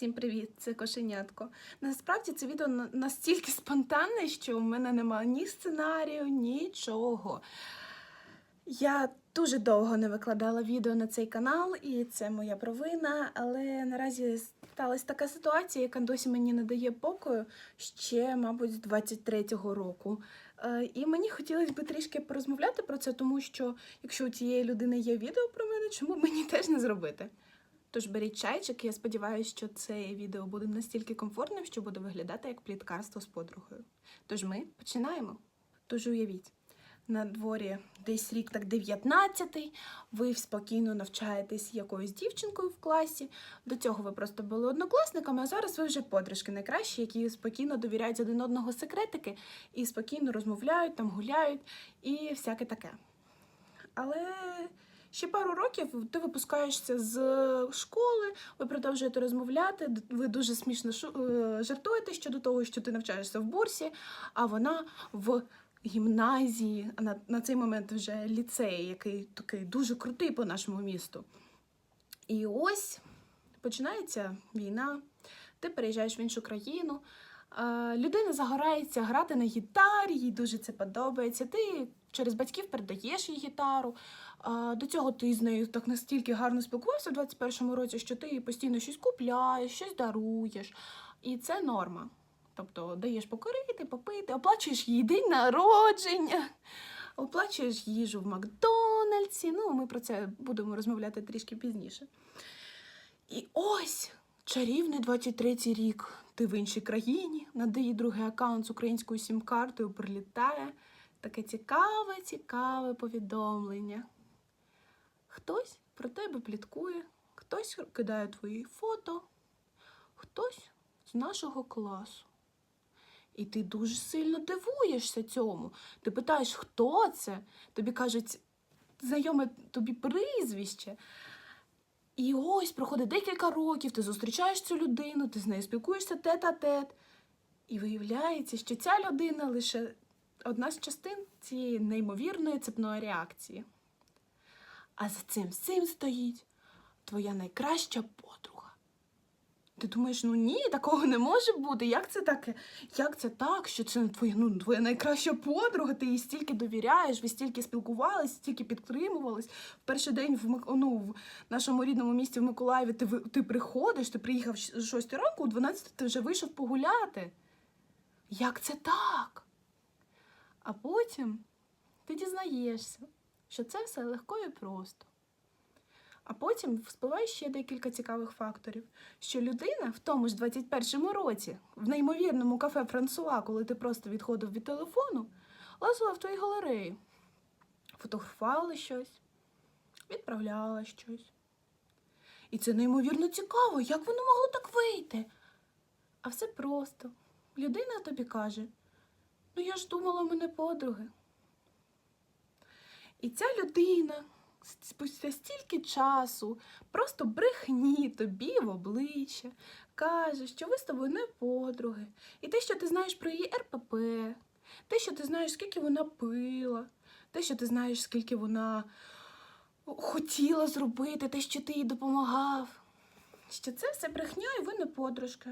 Всім привіт, це кошенятко. Насправді це відео настільки спонтанне, що в мене немає ні сценарію, нічого. Я дуже довго не викладала відео на цей канал, і це моя провина. Але наразі сталася така ситуація, яка досі мені не дає покою ще, мабуть, з 23-го року. Е, І мені хотілося б трішки порозмовляти про це, тому що якщо у цієї людини є відео про мене, чому б мені теж не зробити? Тож беріть чайчик, я сподіваюся, що це відео буде настільки комфортним, що буде виглядати як пліткарство з подругою. Тож ми починаємо. Тож уявіть, на дворі десь рік так 19-й, ви спокійно навчаєтесь якоюсь дівчинкою в класі. До цього ви просто були однокласниками, а зараз ви вже подружки найкращі, які спокійно довіряють один одного секретики і спокійно розмовляють, там гуляють і всяке таке. Але ще пару років ти випускаєшся з школи, ви продовжуєте розмовляти, ви дуже смішно е, жартуєте щодо того, що ти навчаєшся в бурсі, а вона в гімназії, на, на цей момент вже ліцей, який такий дуже крутий по нашому місту. І ось починається війна, ти переїжджаєш в іншу країну. Людина загорається грати на гітарі, їй дуже це подобається. Ти через батьків передаєш їй гітару. До цього ти з нею так настільки гарно спілкувався в 21-му році, що ти їй постійно щось купляєш, щось даруєш. І це норма. Тобто даєш покорити, попити, оплачуєш їй день народження, оплачуєш їжу в Макдональдсі. Ну, ми про це будемо розмовляти трішки пізніше. І ось чарівний 23-й рік. Ти в іншій країні, на її другий аккаунт з українською сім-картою прилітає. Таке цікаве, цікаве повідомлення. Хтось про тебе пліткує, хтось кидає твої фото, хтось з нашого класу. І ти дуже сильно дивуєшся цьому. Ти питаєш, хто це? Тобі кажуть, знайоме тобі прізвище. І ось проходить декілька років, ти зустрічаєш цю людину, ти з нею спілкуєшся тет-а-тет. І виявляється, що ця людина лише одна з частин цієї неймовірної цепної реакції. А за цим всім стоїть твоя найкраща подруга. Ти думаєш, ну ні, такого не може бути. Як це таке? Як це так? Що це твоя, ну, твоя найкраща подруга, ти їй стільки довіряєш, ви стільки спілкувались, стільки підтримувались. В перший день в, ну, в нашому рідному місті в Миколаєві ти, ти приходиш, ти приїхав з 6 ранку, у 12 ти вже вийшов погуляти. Як це так? А потім ти дізнаєшся, що це все легко і просто. А потім вспливає ще декілька цікавих факторів, що людина в тому ж 21-му році, в неймовірному кафе Франсуа, коли ти просто відходив від телефону, лазила в твої галереї, фотографувала щось, відправляла щось. І це неймовірно цікаво, як воно могло так вийти. А все просто. Людина тобі каже: ну я ж думала, мене подруги. І ця людина спустя стільки часу просто брехні тобі в обличчя, каже, що ви з тобою не подруги. І те, що ти знаєш про її РПП, те, що ти знаєш, скільки вона пила, те, що ти знаєш, скільки вона хотіла зробити, те, що ти їй допомагав. Що це все брехня, і ви не подружки.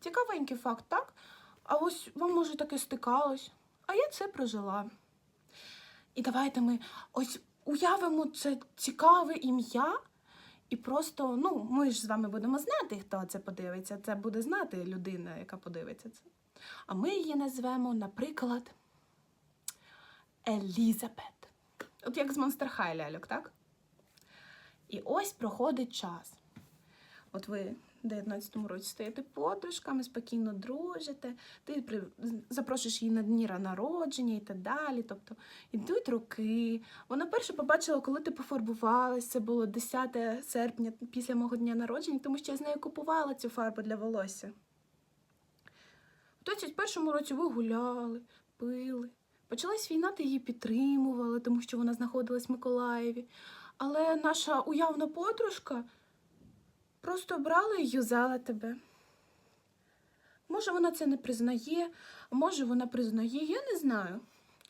Цікавенький факт, так? А ось вам може таке стикалось, а я це прожила. І давайте ми ось уявимо це цікаве ім'я, і просто, ну, ми ж з вами будемо знати, хто це подивиться. Це буде знати людина, яка подивиться це. А ми її назвемо, наприклад, Елізабет. От як з Монстер Хай ляльок, так? І ось проходить час. От ви 19-му році стаєте подружками, спокійно дружите, ти запрошуєш її на дні народження і так далі. Тобто йдуть роки. Вона перше побачила, коли ти пофарбувалась. Це було 10 серпня після мого дня народження, тому що я з нею купувала цю фарбу для волосся. У 21-му році ви гуляли, пили. Почалась війна, ти її підтримувала, тому що вона знаходилась в Миколаєві. Але наша уявна подружка просто брала і юзала тебе. Може, вона це не признає, може вона признає, я не знаю.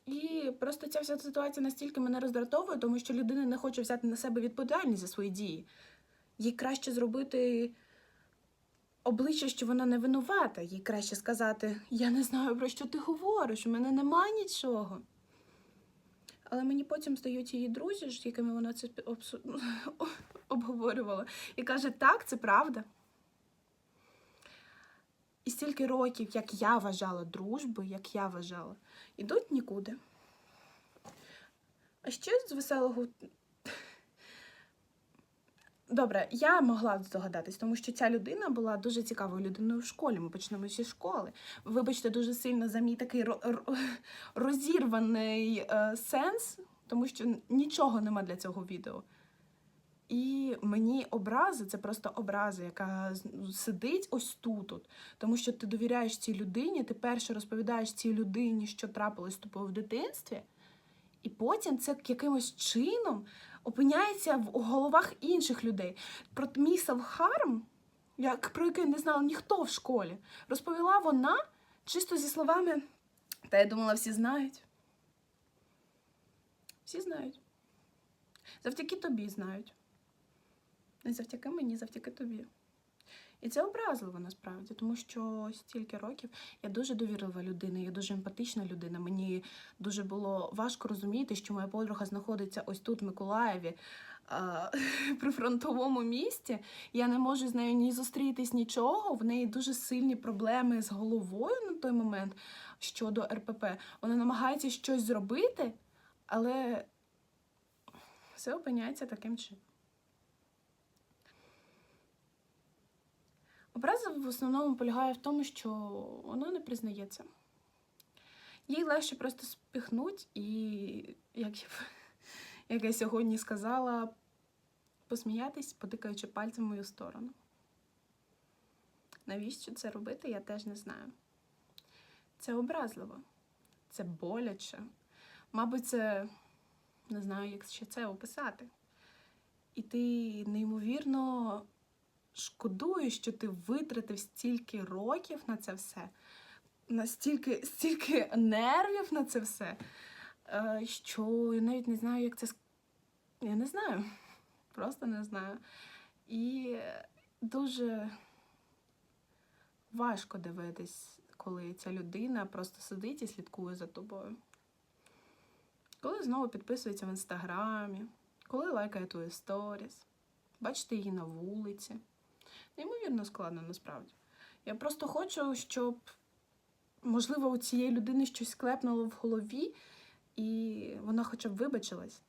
І просто ця вся ситуація настільки мене роздратовує, тому що людина не хоче взяти на себе відповідальність за свої дії. Їй краще зробити обличчя, що вона не винувата. Їй краще сказати: Я не знаю, про що ти говориш, у мене нема нічого. Але мені потім здають її друзі, з якими вона це обсу- обговорювала, і каже: так, це правда. І стільки років, як я вважала дружби, як я вважала, ідуть нікуди. А ще з веселого. Добре, я могла здогадатись, тому що ця людина була дуже цікавою людиною в школі. Ми почнемо зі школи. Вибачте, дуже сильно за мій такий ро- ро- розірваний е, сенс, тому що нічого нема для цього відео. І мені образи це просто образа, яка сидить ось тут. От. Тому що ти довіряєш цій людині, ти перше розповідаєш цій людині, що трапилось з тобою в дитинстві, і потім це якимось чином опиняється в головах інших людей. Про мій селф-харм, як, про який не знала ніхто в школі, розповіла вона чисто зі словами, та я думала, всі знають. Всі знають. Завдяки тобі знають. Не завдяки мені, завдяки тобі. І це образливо насправді, тому що стільки років я дуже довірлива людина, я дуже емпатична людина. Мені дуже було важко розуміти, що моя подруга знаходиться ось тут, в Миколаєві, при фронтовому місті. Я не можу з нею ні зустрітись, нічого. В неї дуже сильні проблеми з головою на той момент щодо РПП. Вона намагається щось зробити, але все опиняється таким чином. Образа в основному полягає в тому, що вона не признається. Їй легше просто спіхнуть і, як як я сьогодні сказала, посміятись, потикаючи пальцем в мою сторону. Навіщо це робити, я теж не знаю. Це образливо, це боляче. Мабуть, це не знаю, як ще це описати. І ти неймовірно шкодую, що ти витратив стільки років на це все, настільки стільки нервів на це все, е, що я навіть не знаю, як це Я не знаю. Просто не знаю. І дуже важко дивитись, коли ця людина просто сидить і слідкує за тобою. Коли знову підписується в інстаграмі, коли лайкає твої сторіс, бачите її на вулиці. Неймовірно складно насправді. Я просто хочу, щоб, можливо, у цієї людини щось клепнуло в голові, і вона хоча б вибачилась.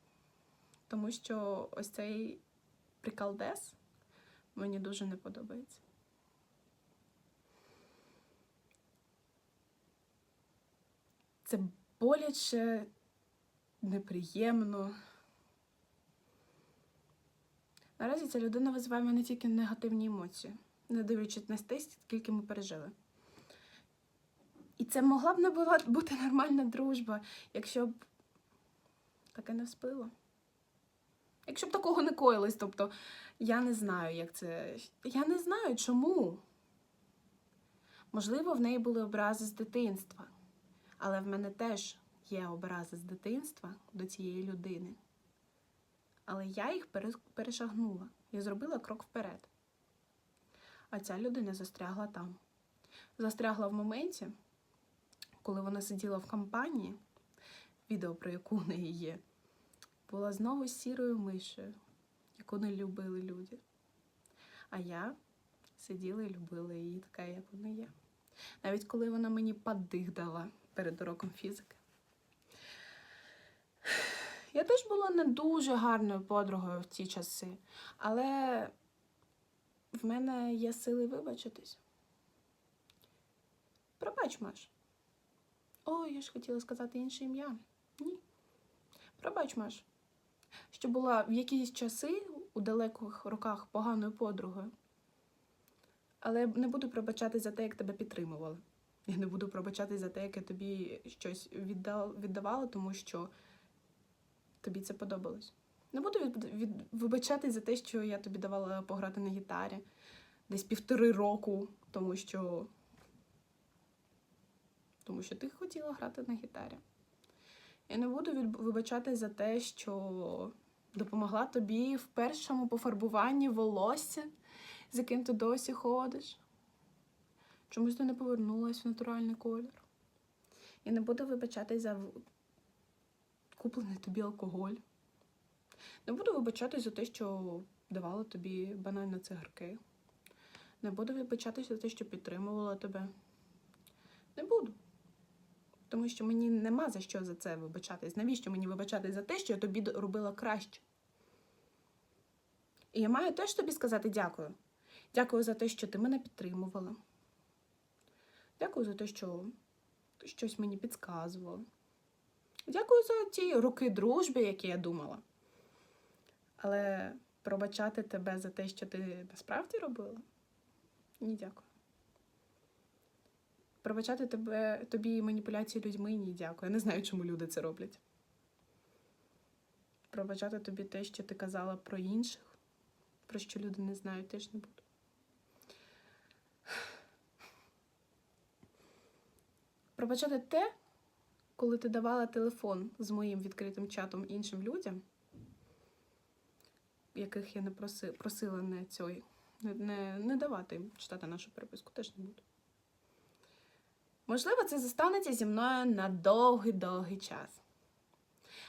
Тому що ось цей прикалдес мені дуже не подобається. Це боляче, неприємно. Наразі ця людина визиває в мене тільки негативні емоції, не дивлячись на те, скільки ми пережили. І це могла б не була бути нормальна дружба, якщо б таке не вспило. Якщо б такого не коїлось, тобто я не знаю, як це. Я не знаю чому. Можливо, в неї були образи з дитинства, але в мене теж є образи з дитинства до цієї людини. Але я їх перешагнула. Я зробила крок вперед. А ця людина застрягла там. Застрягла в моменті, коли вона сиділа в компанії, відео про яку в неї є, була знову сірою мишею, яку не любили люди. А я сиділа і любила її така, як вона є. Навіть коли вона мені падих дала перед уроком фізики. Я теж була не дуже гарною подругою в ті часи, але в мене є сили вибачитись. Пробач, Маш. Ой, я ж хотіла сказати інше ім'я. Ні. Пробач, Маш, що була в якісь часи у далеких роках поганою подругою. Але не буду пробачати за те, як тебе підтримували. Я не буду пробачати за те, як я тобі щось віддав, віддавала, тому що тобі це подобалось. Не буду від, від, вибачати за те, що я тобі давала пограти на гітарі десь півтори року, тому що. Тому що ти хотіла грати на гітарі. Я не буду від, вибачати за те, що допомогла тобі в першому пофарбуванні волосся, з яким ти досі ходиш. Чомусь ти не повернулась в натуральний колір. І не буду вибачатись за куплений тобі алкоголь. Не буду вибачатись за те, що давала тобі банально цигарки. Не буду вибачатись за те, що підтримувала тебе. Не буду. Тому що мені нема за що за це вибачатись. Навіщо мені вибачатись за те, що я тобі робила краще? І я маю теж тобі сказати дякую. Дякую за те, що ти мене підтримувала. Дякую за те, що ти щось мені підказувала. Дякую за ті роки дружби, які я думала. Але пробачати тебе за те, що ти насправді робила? Ні, дякую. Пробачати тебе, тобі маніпуляції людьми ні, дякую. Я не знаю, чому люди це роблять. Пробачати тобі те, що ти казала про інших, про що люди не знають, теж не буду. Пробачати те, коли ти давала телефон з моїм відкритим чатом іншим людям, яких я не проси, просила не цього, не, не, давати їм читати нашу переписку, теж не буду. Можливо, це застанеться зі мною на довгий-довгий час.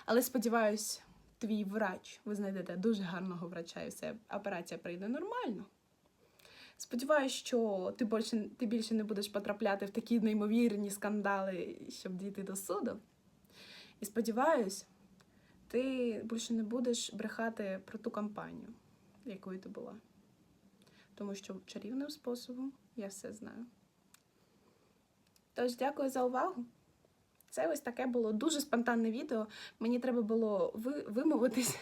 Але сподіваюсь, твій врач, ви знайдете дуже гарного врача, і все, операція прийде нормально. Сподіваюсь, що ти більше, ти більше не будеш потрапляти в такі неймовірні скандали, щоб дійти до суду. І сподіваюсь, ти більше не будеш брехати про ту кампанію, якою ти була. Тому що чарівним способом я все знаю. Тож, дякую за увагу. Це ось таке було дуже спонтанне відео. Мені треба було ви, вимовитись.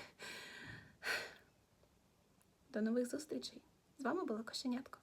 До нових зустрічей. З вами була Кошенятко.